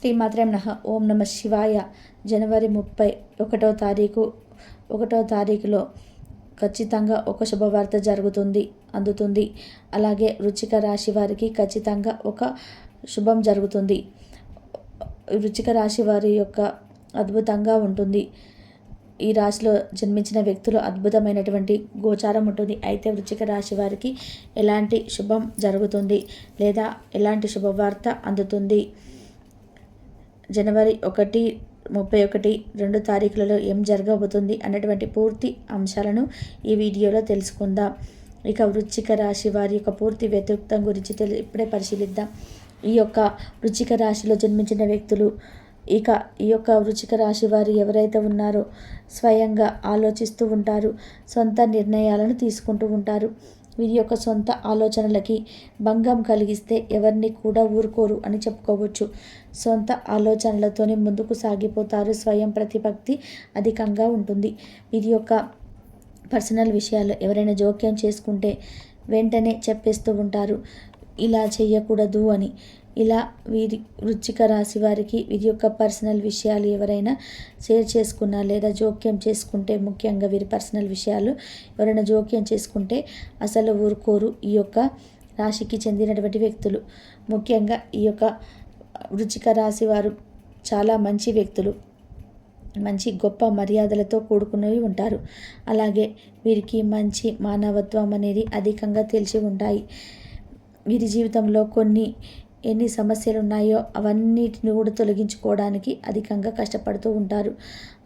శ్రీమాత్రం నహ ఓం నమ శివాయ. జనవరి ముప్పై ఒకటో తారీఖు ఒకటో తారీఖులో ఖచ్చితంగా ఒక శుభవార్త జరుగుతుంది అందుతుంది. అలాగే రుచిక రాశి వారికి ఖచ్చితంగా ఒక శుభం జరుగుతుంది. రుచిక రాశి వారి యొక్క అద్భుతంగా ఉంటుంది. ఈ రాశిలో జన్మించిన వ్యక్తులు అద్భుతమైనటువంటి గోచారం ఉంటుంది. అయితే వృచ్చిక రాశి వారికి ఎలాంటి శుభం జరుగుతుంది లేదా ఎలాంటి శుభవార్త అందుతుంది? జనవరి ఒకటి ముప్పై ఒకటి రెండు తారీఖులలో ఏం జరగబోతుంది అన్నటువంటి పూర్తి అంశాలను ఈ వీడియోలో తెలుసుకుందాం. ఇక వృచ్చిక రాశి వారి యొక్క పూర్తి వ్యతిరేక్తం గురించి తెలి ఇప్పుడే పరిశీలిద్దాం. ఈ యొక్క వృచ్చిక రాశిలో జన్మించిన వ్యక్తులు ఇక ఈ యొక్క వృచ్చిక రాశి వారు ఎవరైతే ఉన్నారో స్వయంగా ఆలోచిస్తూ ఉంటారు సొంత నిర్ణయాలను తీసుకుంటూ ఉంటారు. వీరి యొక్క సొంత ఆలోచనలకి భంగం కలిగిస్తే ఎవరిని కూడా ఊరుకోరు అని చెప్పుకోవచ్చు. సొంత ఆలోచనలతోనే ముందుకు సాగిపోతారు. స్వయం ప్రతిపత్తి అధికంగా ఉంటుంది. వీరి యొక్క పర్సనల్ విషయాలు ఎవరైనా జోక్యం చేసుకుంటే వెంటనే చెప్పేస్తూ ఉంటారు. ఇలా చేయకూడదు అని. ఇలా వీరి వృచ్చిక రాశి వారికి వీరి యొక్క పర్సనల్ విషయాలు ఎవరైనా షేర్ చేసుకున్నా లేదా జోక్యం చేసుకుంటే ముఖ్యంగా వీరి పర్సనల్ విషయాలు ఎవరైనా జోక్యం చేసుకుంటే అసలు ఊరుకోరు ఈ యొక్క రాశికి చెందినటువంటి వ్యక్తులు. ముఖ్యంగా ఈ యొక్క వృచ్చిక రాశి వారు చాలా మంచి వ్యక్తులు. మంచి గొప్ప మర్యాదలతో కూడుకుని ఉంటారు. అలాగే వీరికి మంచి మానవత్వం అనేది అధికంగా తెలిసి ఉంటాయి. వీరి జీవితంలో కొన్ని ఎన్ని సమస్యలు ఉన్నాయో అవన్నిటిని కూడా తొలగించుకోవడానికి అధికంగా కష్టపడుతూ ఉంటారు.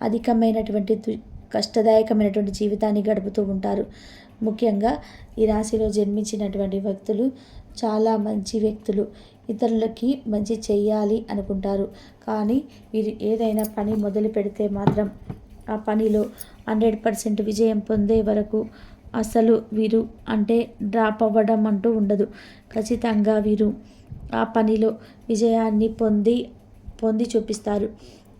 అధికమైనటువంటి కష్టదాయకమైనటువంటి జీవితాన్ని గడుపుతూ ఉంటారు. ముఖ్యంగా ఈ రాశిలో జన్మించినటువంటి వ్యక్తులు చాలా మంచి వ్యక్తులు. ఇతరులకి మంచి చేయాలి అనుకుంటారు. కానీ వీరు ఏదైనా పని మొదలు పెడితే మాత్రం ఆ పనిలో హండ్రెడ్ పర్సెంట్ విజయం పొందే వరకు అసలు వీరు అంటే డ్రాప్ అవ్వడం అంటూ ఉండదు. ఖచ్చితంగా వీరు ఆ పనిలో విజయాన్ని పొంది పొంది చూపిస్తారు.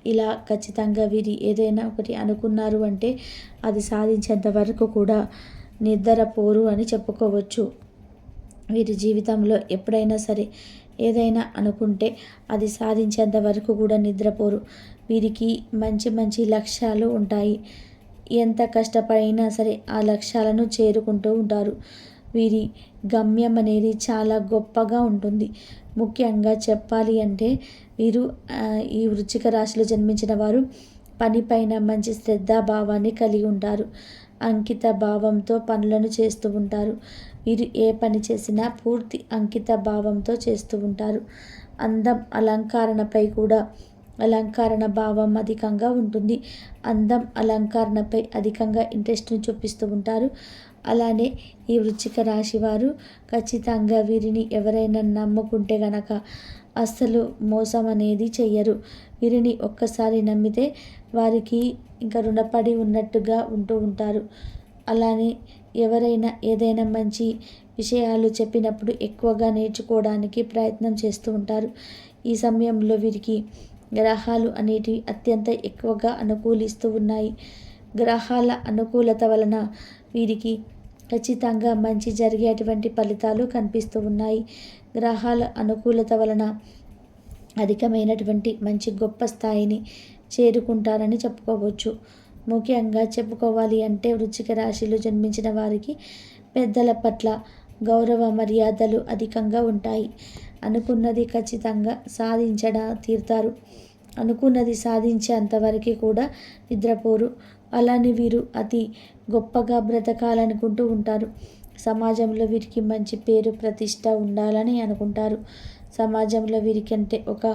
ఇలా ఖచ్చితంగా వీరి ఏదైనా ఒకటి అనుకున్నారు అంటే అది సాధించేంత వరకు కూడా నిద్రపోరు అని చెప్పుకోవచ్చు. వీరి జీవితంలో ఎప్పుడైనా సరే ఏదైనా అనుకుంటే అది సాధించేంత వరకు కూడా నిద్రపోరు. వీరికి మంచి మంచి లక్ష్యాలు ఉంటాయి. ఎంత కష్టపడినా సరే ఆ లక్ష్యాలను చేరుకుంటూ ఉంటారు. వీరి గమ్యం అనేది చాలా గొప్పగా ఉంటుంది. ముఖ్యంగా చెప్పాలి అంటే వీరు ఈ వృచ్చిక రాశిలో జన్మించిన వారు పనిపైన మంచి శ్రద్ధాభావాన్ని కలిగి ఉంటారు. అంకిత భావంతో పనులను చేస్తూ ఉంటారు. వీరు ఏ పని చేసినా పూర్తి అంకిత భావంతో చేస్తూ ఉంటారు. అందం అలంకరణపై కూడా అలంకరణ భావం అధికంగా ఉంటుంది. అందం అలంకరణపై అధికంగా ఇంట్రెస్ట్ని చూపిస్తూ ఉంటారు. అలానే ఈ వృచ్చిక రాశి వారు ఖచ్చితంగా వీరిని ఎవరైనా నమ్ముకుంటే గనక అస్సలు మోసం అనేది చెయ్యరు. వీరిని ఒక్కసారి నమ్మితే వారికి ఇంకా రుణపడి ఉన్నట్టుగా ఉంటూ ఉంటారు. అలానే ఎవరైనా ఏదైనా మంచి విషయాలు చెప్పినప్పుడు ఎక్కువగా నేర్చుకోవడానికి ప్రయత్నం చేస్తూ ఉంటారు. ఈ సమయంలో వీరికి గ్రహాలు అనేటివి అత్యంత ఎక్కువగా అనుకూలిస్తూ ఉన్నాయి. గ్రహాల అనుకూలత వలన వీరికి ఖచ్చితంగా మంచి జరిగేటువంటి ఫలితాలు కనిపిస్తూ ఉన్నాయి. గ్రహాల అనుకూలత వలన అధికమైనటువంటి మంచి గొప్ప స్థాయిని చేరుకుంటారని చెప్పుకోవచ్చు. ముఖ్యంగా చెప్పుకోవాలి అంటే వృచ్చిక రాశిలో జన్మించిన వారికి పెద్దల పట్ల గౌరవ మర్యాదలు అధికంగా ఉంటాయి. అనుకున్నది ఖచ్చితంగా సాధించడా తీరుతారు. అనుకున్నది సాధించేంతవరకు కూడా నిద్రపోరు. అలానే వీరు అతి గొప్పగా బ్రతకాలనుకుంటూ ఉంటారు. సమాజంలో వీరికి మంచి పేరు ప్రతిష్ట ఉండాలని అనుకుంటారు. సమాజంలో వీరికంటే ఒక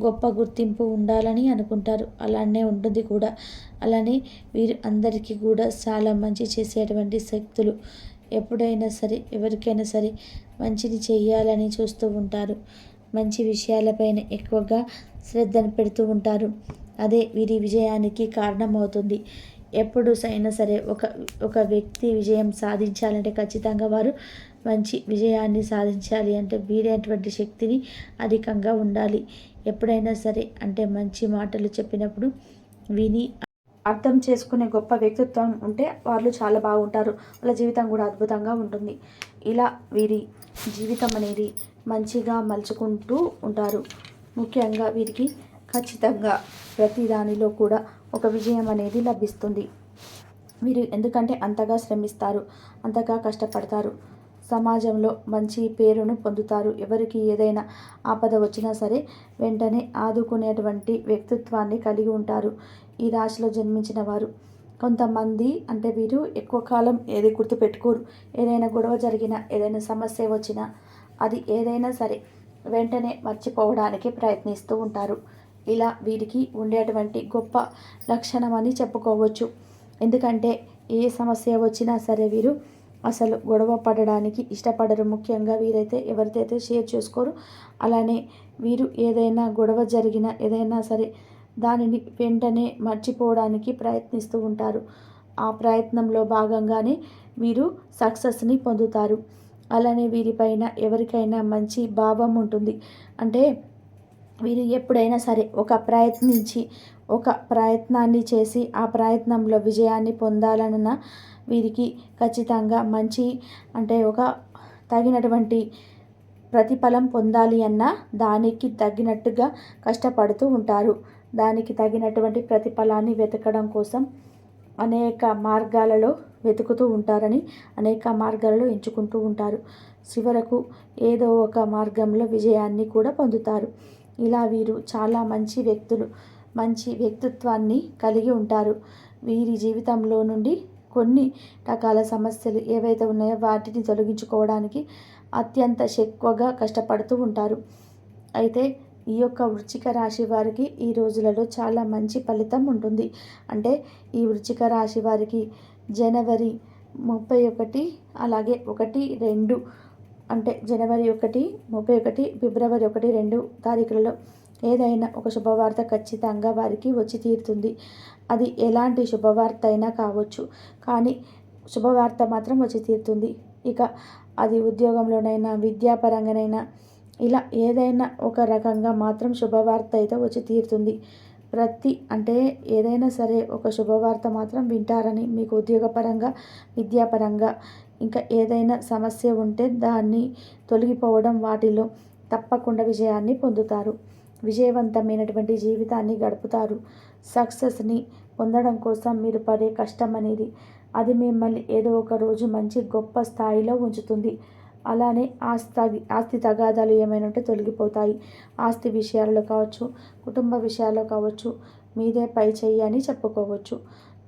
గొప్ప గుర్తింపు ఉండాలని అనుకుంటారు. అలానే ఉంటుంది కూడా. అలానే వీరు అందరికీ కూడా చాలా మంచి చేసేటువంటి శక్తులు ఎప్పుడైనా సరే ఎవరికైనా సరే మంచిని చేయాలని చూస్తూ ఉంటారు. మంచి విషయాలపైన ఎక్కువగా శ్రద్ధను పెడుతూ ఉంటారు. అదే వీరి విజయానికి కారణమవుతుంది. ఎప్పుడు అయినా సరే ఒక ఒక వ్యక్తి విజయం సాధించాలంటే ఖచ్చితంగా వారు మంచి విజయాన్ని సాధించాలి అంటే వీడేటువంటి శక్తిని అధికంగా ఉండాలి. ఎప్పుడైనా సరే అంటే మంచి మాటలు చెప్పినప్పుడు విని అర్థం చేసుకునే గొప్ప వ్యక్తిత్వం ఉంటే వాళ్ళు చాలా బాగుంటారు. వాళ్ళ జీవితం కూడా అద్భుతంగా ఉంటుంది. ఇలా వీరి జీవితం అనేది మంచిగా మలుచుకుంటూ ఉంటారు. ముఖ్యంగా వీరికి ఖచ్చితంగా ప్రతి దానిలో కూడా ఒక విజయం అనేది లభిస్తుంది. వీరు ఎందుకంటే అంతగా శ్రమిస్తారు అంతగా కష్టపడతారు. సమాజంలో మంచి పేరును పొందుతారు. ఎవరికి ఏదైనా ఆపద వచ్చినా సరే వెంటనే ఆదుకునేటువంటి వ్యక్తిత్వాన్ని కలిగి ఉంటారు. ఈ రాశిలో జన్మించిన వారు. కొంతమంది అంటే వీరు ఎక్కువ కాలం ఏది గుర్తుపెట్టుకోరు. ఏదైనా గొడవ జరిగినా ఏదైనా సమస్య వచ్చినా అది ఏదైనా సరే వెంటనే మర్చిపోవడానికి ప్రయత్నిస్తూ ఉంటారు. ఇలా వీరికి ఉండేటువంటి గొప్ప లక్షణం అని చెప్పుకోవచ్చు. ఎందుకంటే ఏ సమస్య వచ్చినా సరే వీరు అసలు గొడవ పడడానికి ఇష్టపడరు. ముఖ్యంగా వీరైతే ఎవరిదైతే షేర్ చేసుకోరు అలానే వీరు ఏదైనా గొడవ జరిగినా ఏదైనా సరే దానిని వెంటనే మర్చిపోవడానికి ప్రయత్నిస్తూ ఉంటారు. ఆ ప్రయత్నంలో భాగంగానే వీరు సక్సెస్ని పొందుతారు. అలానే వీరిపైన ఎవరికైనా మంచి భావం ఉంటుంది. అంటే వీరు ఎప్పుడైనా సరే ఒక ప్రయత్నించి ఒక ప్రయత్నాన్ని చేసి ఆ ప్రయత్నంలో విజయాన్ని పొందాలన్న వీరికి ఖచ్చితంగా మంచి అంటే ఒక తగినటువంటి ప్రతిఫలం పొందాలి అన్న దానికి తగినట్టుగా కష్టపడుతూ ఉంటారు. దానికి తగినటువంటి ప్రతిఫలాన్ని వెతకడం కోసం అనేక మార్గాలలో వెతుకుతూ ఉంటారని అనేక మార్గాలలో ఎంచుకుంటూ ఉంటారు. చివరకు ఏదో ఒక మార్గంలో విజయాన్ని కూడా పొందుతారు. ఇలా వీరు చాలా మంచి వ్యక్తులు మంచి వ్యక్తిత్వాన్ని కలిగి ఉంటారు. వీరి జీవితంలో నుండి కొన్ని రకాల సమస్యలు ఏవైతే ఉన్నాయో వాటిని తొలగించుకోవడానికి అత్యంత ఎక్కువగా కష్టపడుతూ ఉంటారు. అయితే ఈ యొక్క వృచ్చిక రాశి వారికి ఈ రోజులలో చాలా మంచి ఫలితం ఉంటుంది. అంటే ఈ వృచ్చిక రాశి వారికి జనవరి ముప్పై ఒకటి అలాగే ఒకటి రెండు అంటే జనవరి ఒకటి ముప్పై ఒకటి ఫిబ్రవరి ఒకటి రెండు తారీఖులలో ఏదైనా ఒక శుభవార్త ఖచ్చితంగా వారికి వచ్చి తీరుతుంది. అది ఎలాంటి శుభవార్త అయినా కావచ్చు కానీ శుభవార్త మాత్రం వచ్చి తీరుతుంది. ఇక అది ఉద్యోగంలోనైనా విద్యాపరంగానైనా ఇలా ఏదైనా ఒక రకంగా మాత్రం శుభవార్త అయితే వచ్చి తీరుతుంది. ప్రతి అంటే ఏదైనా సరే ఒక శుభవార్త మాత్రం వింటారని మీకు ఉద్యోగపరంగా విద్యాపరంగా ఇంకా ఏదైనా సమస్య ఉంటే దాన్ని తొలగిపోవడం వాటిలో తప్పకుండా విజయాన్ని పొందుతారు. విజయవంతమైనటువంటి జీవితాన్ని గడుపుతారు. సక్సెస్ని పొందడం కోసం మీరు పడే కష్టం అనేది అది మిమ్మల్ని ఏదో ఒక రోజు మంచి గొప్ప స్థాయిలో ఉంచుతుంది. అలానే ఆస్తి ఆస్తి తగాదాలు ఏమైనా ఉంటే తొలగిపోతాయి. ఆస్తి విషయాల్లో కావచ్చు కుటుంబ విషయాల్లో కావచ్చు మీదే పై చెయ్యి అని చెప్పుకోవచ్చు.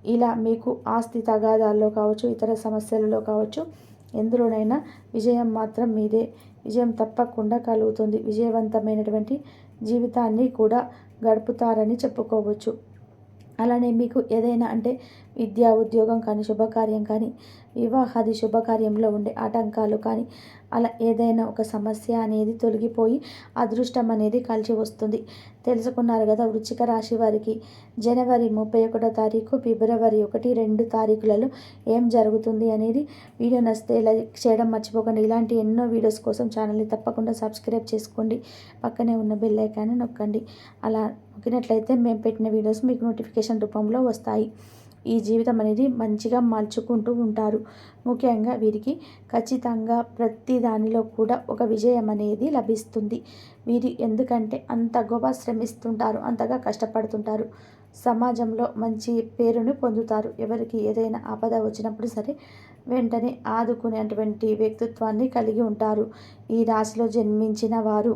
ఇలా మీకు ఆస్తి తగాదాల్లో కావచ్చు ఇతర సమస్యలలో కావచ్చు ఎందులోనైనా విజయం మాత్రం మీదే. విజయం తప్పకుండా కలుగుతుంది. విజయవంతమైనటువంటి జీవితాన్ని కూడా గడుపుతారని చెప్పుకోవచ్చు. అలానే మీకు ఏదైనా అంటే విద్యా ఉద్యోగం కానీ శుభకార్యం కానీ వివాహాది శుభకార్యంలో ఉండే ఆటంకాలు కానీ అలా ఏదైనా ఒక సమస్య అనేది తొలగిపోయి అదృష్టం అనేది కలిసి వస్తుంది. తెలుసుకున్నారు కదా వృచ్చిక రాశి వారికి జనవరి ముప్పై ఒకటో తారీఖు ఫిబ్రవరి ఒకటి రెండు తారీఖులలో ఏం జరుగుతుంది అనేది వీడియో నచ్చితే లైక్ చేయడం మర్చిపోకండి. ఇలాంటి ఎన్నో వీడియోస్ కోసం ఛానల్ని తప్పకుండా సబ్స్క్రైబ్ చేసుకోండి. పక్కనే ఉన్న బెల్ ఐకాన్ని నొక్కండి. అలా నొక్కినట్లయితే మేము పెట్టిన వీడియోస్ మీకు నోటిఫికేషన్ రూపంలో వస్తాయి. ఈ జీవితం అనేది మంచిగా మలుచుకుంటూ ఉంటారు. ముఖ్యంగా వీరికి ఖచ్చితంగా ప్రతి దానిలో కూడా ఒక విజయం అనేది లభిస్తుంది. వీరి ఎందుకంటే అంత గొప్ప శ్రమిస్తుంటారు అంతగా కష్టపడుతుంటారు. సమాజంలో మంచి పేరును పొందుతారు. ఎవరికి ఏదైనా ఆపద వచ్చినప్పుడు సరే వెంటనే ఆదుకునేటువంటి వ్యక్తిత్వాన్ని కలిగి ఉంటారు. ఈ రాశిలో జన్మించిన వారు